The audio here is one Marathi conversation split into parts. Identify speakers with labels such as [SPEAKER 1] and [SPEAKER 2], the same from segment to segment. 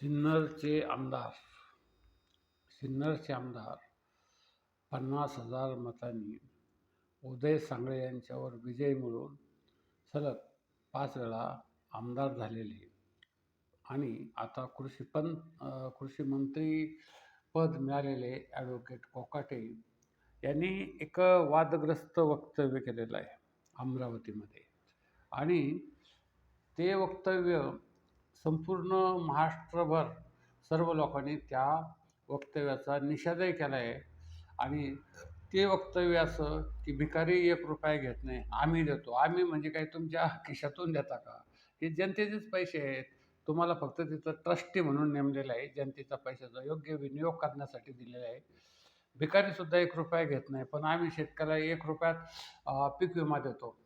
[SPEAKER 1] सिन्नरचे आमदार सिन्नरचे आमदार पन्नास हजार मतांनी उदय सांगळे यांच्यावर विजय मिळवून सलग पाच वेळा आमदार झालेले. आणि आता कृषी पण कृषी मंत्री पद मिळालेले ॲडव्होकेट कोकाटे यांनी एक वादग्रस्त वक्तव्य केलेलं आहे अमरावतीमध्ये. आणि ते वक्तव्य संपूर्ण महाराष्ट्रभर सर्व लोकांनी त्या वक्तव्याचा निषेधही केला आहे. आणि ते वक्तव्य असं की भिकारी एक रुपया घेत नाही आम्ही देतो. आम्ही म्हणजे काय तुमच्या खिशातून देता का? हे जनतेचेच पैसे आहेत. तुम्हाला फक्त तिथं ट्रस्टी म्हणून नेमलेलं आहे. जनतेचा पैशाचा योग्य विनियोग करण्यासाठी दिलेला आहे. भिकारीसुद्धा एक रुपया घेत नाही पण आम्ही शेतकऱ्याला एक रुपयात पीक विमा देतो.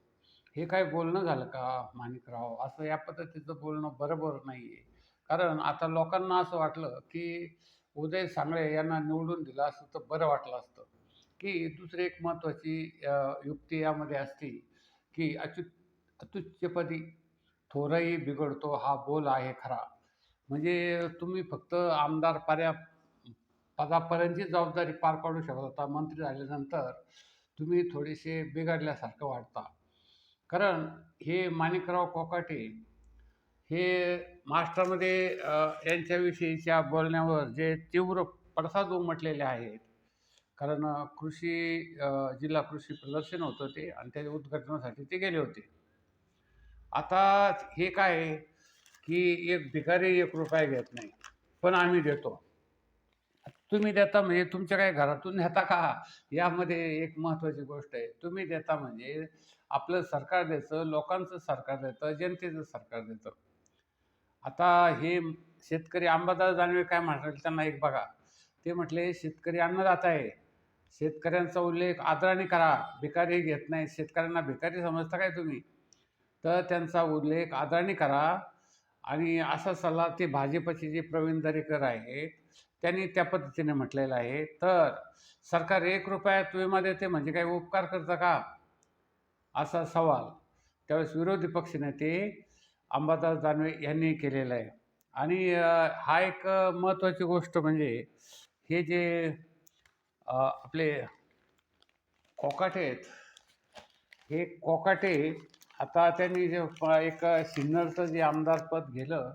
[SPEAKER 1] हे काय बोलणं झालं का माणिकराव? असं या पद्धतीचं बोलणं बरोबर नाही आहे कारण आता लोकांना असं वाटलं की उदय सांगळे यांना निवडून दिलं असतं तर बरं वाटलं असतं. की दुसरी एक महत्त्वाची युक्ती यामध्ये असते की अच्युत अतुच्यपदी थोरही बिघडतो हा बोल आहे खरा. म्हणजे तुम्ही फक्त आमदार पर्या पदापर्यंतची जबाबदारी पार पाडू शकत होता. मंत्री झाल्यानंतर तुम्ही थोडेसे बिघडल्यासारखं वाटता. कारण हे माणिकराव कोकाटे हे महाराष्ट्रामध्ये यांच्याविषयीच्या बोलण्यावर जे तीव्र पडसाद उमटलेले आहेत कारण कृषी जिल्हा कृषी प्रदर्शन होतं ते आणि त्याच्या उद्घाटनासाठी ते गेले होते. आता हे काय की एक भिकारी एक रुपया घेत नाही पण आम्ही देतो. तुम्ही देता म्हणजे तुमच्या काय घरातून नेता का? यामध्ये एक महत्त्वाची गोष्ट आहे. तुम्ही देता म्हणजे आपलं सरकार द्यायचं लोकांचं सरकार देतं जनतेचं सरकार देतं. आता हे शेतकरी अंबादास दानवे काय म्हणतात त्यांना एक बघा. ते म्हटले शेतकरी अन्नदाता आहे. शेतकऱ्यांचा उल्लेख आदराने करा. भिकारी घेत नाही शेतकऱ्यांना भिकारी समजता काय तुम्ही? तर त्यांचा उल्लेख आदराने करा. आणि असा सल्ला ते भाजपचे जे प्रवीण दरेकर आहेत त्यांनी त्या पद्धतीने म्हटलेलं आहे. तर सरकार एक रुपयात विमा देते म्हणजे काही उपकार करता का? असा सवाल. त्यावेळेस विरोधी पक्षनेते अंबादास दानवे यांनी केलेला आहे. आणि हा एक महत्त्वाची गोष्ट म्हणजे हे जे आपले कोकाटे आहेत हे कोकाटे आता त्यांनी जे एक सिन्नरचं जे आमदारपद गेलं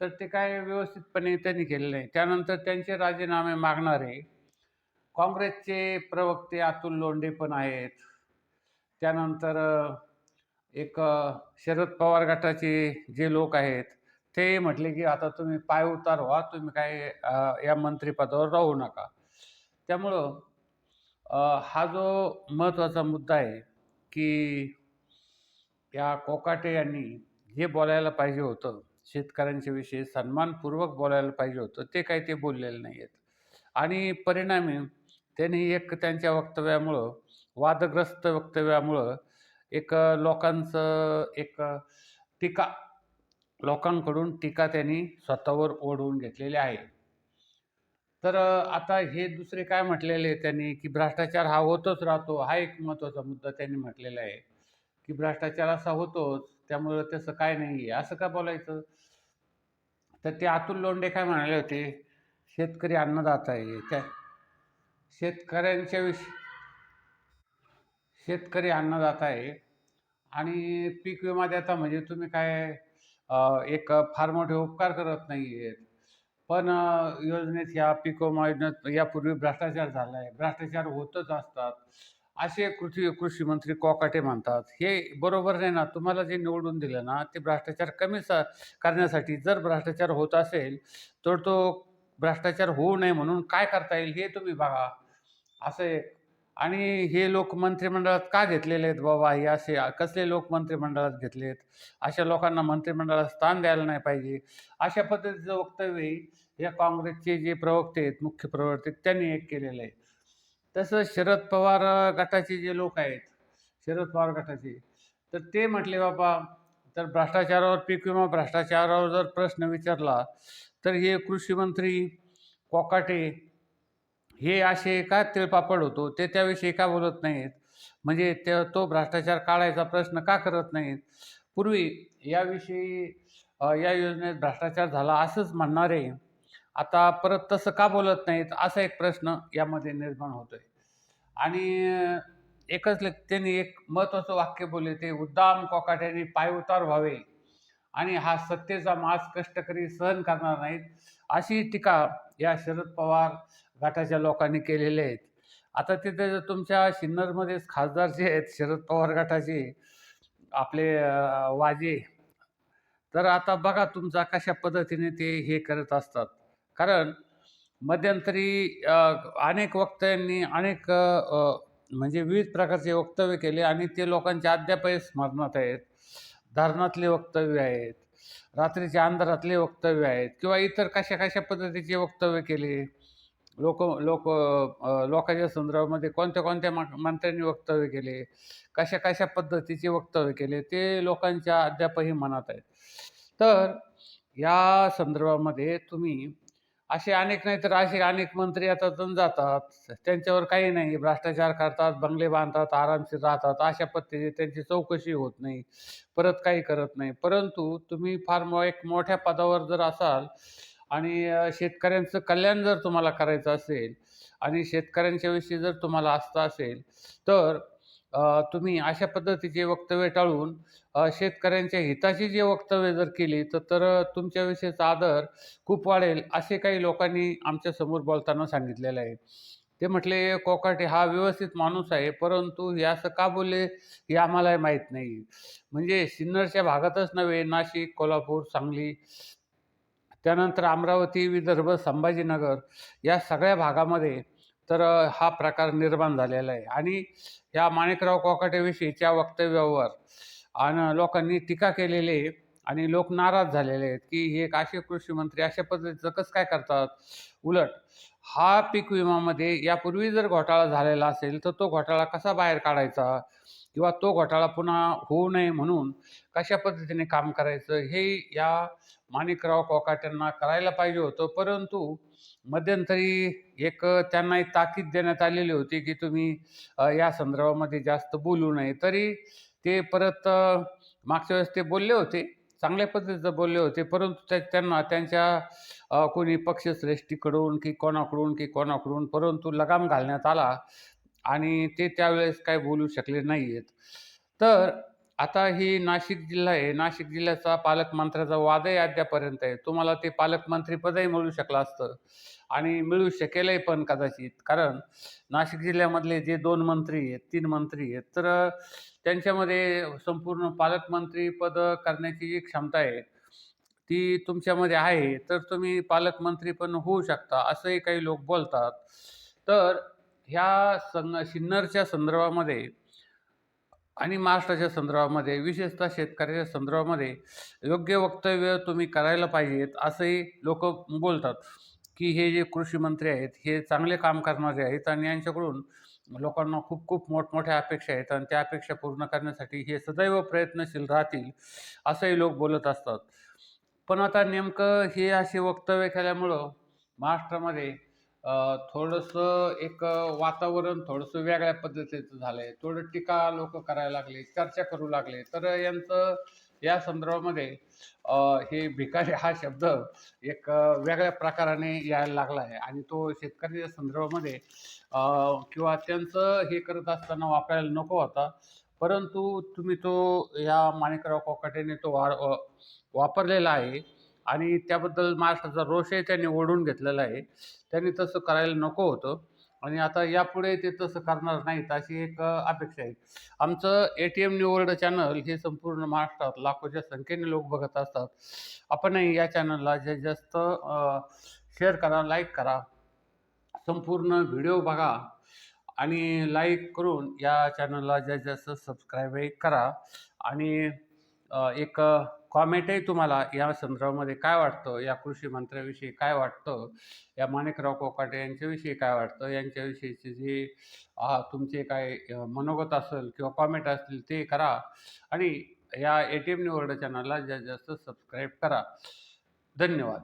[SPEAKER 1] तर ते काय व्यवस्थितपणे त्यांनी केलेलं नाही त्यानंतर त्यांचे राजीनामे मागणारे काँग्रेसचे प्रवक्ते अतुल लोंढे पण आहेत. त्यानंतर एक शरद पवार गटाचे जे लोक आहेत ते म्हटले की आता तुम्ही पाय उतार व्हा तुम्ही काय या मंत्रिपदावर राहू नका. त्यामुळं हा जो महत्त्वाचा मुद्दा आहे की या कोकाटे यांनी जे बोलायला पाहिजे होतं शेतकऱ्यांच्या विषयी सन्मानपूर्वक बोलायला पाहिजे होतं. ते काही ते बोललेले नाही आहेत आणि परिणामी त्यांनी एक त्यांच्या वक्तव्यामुळं वादग्रस्त वक्तव्यामुळं एक लोकांचं एक टीका लोकांकडून टीका त्यांनी स्वतःवर ओढवून घेतलेली आहे. तर आता हे दुसरे काय म्हटलेले आहे त्यांनी? की भ्रष्टाचार हा होतच राहतो. हा एक महत्त्वाचा मुद्दा त्यांनी म्हटलेला आहे. की भ्रष्टाचार असा होतोच त्यामुळं तसं काय नाही आहे असं का बोलायचं? तर ते अतुल लोंडे काय म्हणाले होते? शेतकरी अन्नदाता आहे. त्या शेतकऱ्यांच्या विषय शेतकरी अन्नदाता आहे. आणि पीक विमा देता म्हणजे तुम्ही काय एक फार मोठे उपकार करत नाही आहेत पण योजनेत या पीक विमा योजनेत यापूर्वी भ्रष्टाचार झाला आहे भ्रष्टाचार होतच असतात. असे कृषी कृषी मंत्री कोकाटे म्हणतात. हे बरोबर नाही ना? तुम्हाला जे निवडून दिलं ना ते भ्रष्टाचार कमी सा करण्यासाठी जर भ्रष्टाचार होत असेल तर तो भ्रष्टाचार होऊ नये म्हणून काय करता येईल हे तुम्ही बघा. असं एक आणि हे लोक मंत्रिमंडळात का घेतलेले आहेत बाबा? हे असे कसले लोक मंत्रिमंडळात घेतलेत? अशा लोकांना मंत्रिमंडळात स्थान द्यायला नाही पाहिजे. अशा पद्धतीचं वक्तव्य या काँग्रेसचे जे प्रवक्ते आहेत मुख्य प्रवक्ते आहेत, त्यांनी एक केलेलं आहे. तसं शरद पवार गटाचे जे लोक आहेत शरद पवार गटाचे तर ते म्हटले बाबा तर भ्रष्टाचारावर पीक विमा भ्रष्टाचारावर जर प्रश्न विचारला तर हे कृषीमंत्री कोकाटे हे असे का तिळपापड होतो? ते त्याविषयी का बोलत नाहीत? म्हणजे त्या तो भ्रष्टाचार काढायचा प्रश्न का करत नाहीत? पूर्वी याविषयी या योजनेत भ्रष्टाचार झाला असंच म्हणणारे आता परत तसं का बोलत नाहीत? असा एक प्रश्न यामध्ये निर्माण होतोय. आणि एकच त्यांनी एक महत्त्वाचं वाक्य बोलले ते उद्दाम कोकाट्याने पायउतार व्हावे. आणि हा सत्तेचा मास कष्टकरी सहन करणार नाहीत. अशी टीका या शरद पवार गटाच्या लोकांनी केलेल्या आहेत आता तिथे जर तुमच्या सिन्नरमध्येच खासदार जे आहेत शरद पवार गटाचे आपले वाजे तर आता बघा तुमचा कशा पद्धतीने ते हे करत असतात. कारण मध्यंतरी अनेक वक्त्यांनी अनेक म्हणजे विविध प्रकारचे वक्तव्य केले आणि ते लोकांच्या अद्यापही स्मरणात आहेत. धरणातले वक्तव्य आहेत रात्रीच्या अंधारातले वक्तव्य आहेत किंवा इतर कशा कशा पद्धतीचे वक्तव्य केले. लोक लोक लोकांच्या संदर्भामध्ये कोणत्या कोणत्या मंत्र्यांनी वक्तव्य केले कशा कशा पद्धतीचे वक्तव्य केले ते लोकांच्या अद्यापही मनात आहेत. तर या संदर्भामध्ये तुम्ही असे अनेक नाही तर असे अनेक मंत्री येतात जातात. त्यांच्यावर काही नाही. भ्रष्टाचार करतात बंगले बांधतात आरामशीर राहतात. अशा पद्धतीने त्यांची चौकशी होत नाही. परत काही करत नाही. परंतु तुम्ही फार एक मोठ्या पदावर जर असाल आणि शेतकऱ्यांचं कल्याण जर तुम्हाला करायचं असेल आणि शेतकऱ्यांच्या विषयी जर तुम्हाला आस्था असेल तर तुम्ही अशा पद्धतीचे वक्तव्य टाळून शेतकऱ्यांच्या हिताची जे वक्तव्य जर केली तर तर तुमच्याविषयीचा आदर खूप वाढेल असे काही लोकांनी आमच्यासमोर बोलताना सांगितलेलं आहे. ते म्हटले कोकाटे हा व्यवस्थित माणूस आहे परंतु हे असं का बोलले हे आम्हालाही माहीत नाही. म्हणजे सिन्नरच्या भागातच नव्हे नाशिक कोल्हापूर सांगली त्यानंतर अमरावती विदर्भ संभाजीनगर या सगळ्या भागामध्ये तर हा प्रकार निर्माण झालेला आहे. आणि या माणिकराव कोकाटेविषयीच्या वक्तव्यावर आणि लोकांनी टीका केलेली आहे आणि लोक नाराज झालेले आहेत की हे एक कृषी मंत्री अशा पद्धतीचं कसं काय करतात? उलट हा पीक विमामध्ये यापूर्वी जर घोटाळा झालेला असेल तर तो घोटाळा कसा बाहेर काढायचा? किंवा तो घोटाळा पुन्हा होऊ नये म्हणून कशा पद्धतीने काम करायचं? हे या माणिकराव कोकाट्यांना करायला पाहिजे होतं. परंतु मध्यंतरी एक त्यांना एक ताकीद देण्यात आलेली होती की तुम्ही या संदर्भामध्ये जास्त बोलू नये. तरी ते परत मागच्या वेळेस ते बोलले होते. चांगल्या पद्धतीचं बोलले होते परंतु त्या त्यांना त्यांच्या कोणी पक्षश्रेष्ठीकडून की कोणाकडून की कोणाकडून परंतु लगाम घालण्यात आला आणि ते त्यावेळेस काय बोलू शकले नाही आहेत तर आता ही नाशिक जिल्हा आहे. नाशिक जिल्ह्याचा पालकमंत्र्याचा वादही अद्यापर्यंत आहे. तुम्हाला ते पालकमंत्रीपदही मिळू शकलं असतं. आणि मिळू शकेलही पण कदाचित. कारण नाशिक जिल्ह्यामधले जे दोन मंत्री आहेत तीन मंत्री आहेत तर त्यांच्यामध्ये संपूर्ण पालकमंत्री पद करण्याची जी क्षमता आहे ती तुमच्यामध्ये आहे. तर तुम्ही पालकमंत्री पण होऊ शकता असंही काही लोक बोलतात. तर ह्या सं सिन्नरच्या संदर्भामध्ये आणि महाराष्ट्राच्या संदर्भामध्ये विशेषतः शेतकऱ्याच्या संदर्भामध्ये योग्य वक्तव्य तुम्ही करायला पाहिजेत असंही लोक बोलतात की हे जे कृषी मंत्री आहेत हे चांगले काम करणारे आहेत आणि यांच्याकडून लोकांना खूप खूप मोठमोठ्या अपेक्षा आहेत आणि त्या अपेक्षा पूर्ण करण्यासाठी हे सदैव प्रयत्नशील राहतील असंही लोक बोलत असतात. पण आता नेमकं हे असे वक्तव्य केल्यामुळं महाराष्ट्रामध्ये थोडंसं एक वातावरण थोडंसं वेगळ्या पद्धतीचं झालं आहे थोडं टीका लोक करायला लागले चर्चा करू लागले. तर यांचं या संदर्भामध्ये हे भिकारी हा शब्द एक वेगळ्या प्रकाराने यायला लागला आहे. आणि तो शेतकऱ्याच्या संदर्भामध्ये किंवा त्यांचं हे करत असताना वापरायला नको होता. परंतु तुम्ही तो या माणिकराव कोकाटेने तो वा वापरलेला आहे. आणि त्याबद्दल महाराष्ट्राचा रोषही त्यांनी ओढून घेतलेला आहे. त्यांनी तसं करायला नको होतं. आणि आता यापुढे ते तसं करणार नाहीत अशी एक अपेक्षा आहे. आमचं ए टी एम निवर्ड चॅनल हे संपूर्ण महाराष्ट्रात लाखोच्या संख्येने लोक बघत असतात. आपणही या चॅनलला जे जास्त शेअर करा लाईक करा. संपूर्ण व्हिडिओ बघा. आणि लाईक करून या चॅनलला जास्तीत जास्त सबस्क्राईबही करा. आणि एक कॉमेंटही तुम्हाला या संदर्भामध्ये काय वाटतं? या कृषी मंत्र्याविषयी काय वाटतं? या माणिकराव कोकाटे यांच्याविषयी काय वाटतं? यांच्याविषयीचे जे तुमचे काय मनोगत असेल किंवा कॉमेंट असतील ते करा. आणि या ए टी एम निवड चॅनलला जास्तीत जास्त सबस्क्राईब करा. धन्यवाद.